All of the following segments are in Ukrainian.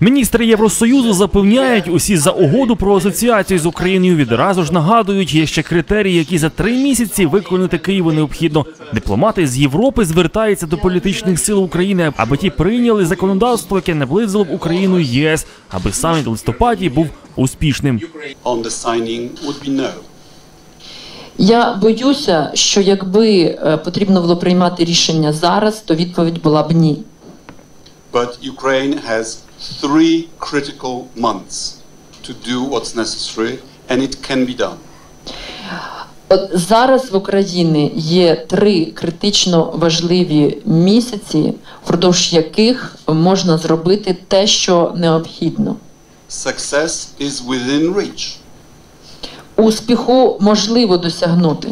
Міністри Євросоюзу запевняють, усі за угоду про асоціацію з Україною відразу ж нагадують, є ще критерії, які за три місяці виконати Києву необхідно. Дипломати з Європи звертаються до політичних сил України, аби ті прийняли законодавство, яке наблизило б Україну ЄС, аби саміт у листопаді був успішним. Я боюся, що якби е, потрібно було приймати рішення зараз, то відповідь була б ні. But Ukraine has three critical months to do what's necessary, and it can be done. От зараз в Україні є три критично важливі місяці, впродовж яких можна зробити те, що необхідно. Success is within reach. Успіху можливо досягнути.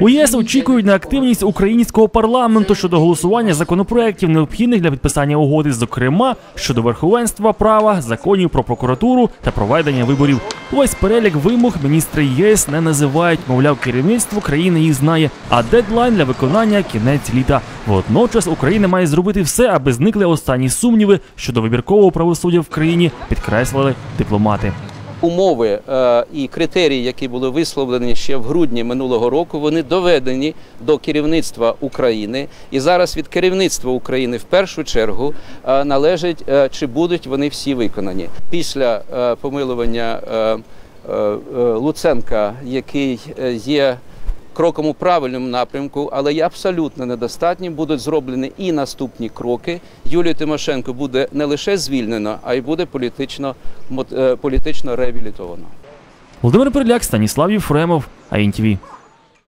У ЄС очікують на активність українського парламенту щодо голосування законопроєктів, необхідних для підписання угоди, зокрема щодо верховенства права, законів про прокуратуру та проведення виборів. Увесь перелік вимог міністри ЄС не називають. Мовляв, керівництво країни їх знає. А дедлайн для виконання кінець літа. Водночас Україна має зробити все, аби зникли останні сумніви щодо вибіркового правосуддя в країні, підкреслили дипломати. Умови е, і критерії, які були висловлені ще в грудні минулого року, вони доведені до керівництва України. І зараз від керівництва України в першу чергу е, належить, е, чи будуть вони всі виконані. Після помилування Луценка, який є кроком у правильному напрямку, але є абсолютно недостатнім. Будуть зроблені і наступні кроки. Юлію Тимошенко буде не лише звільнено, а й буде політично, е, політично реабілітовано. Володимир Переляк, Станіслав Єфремов, АІНТВ.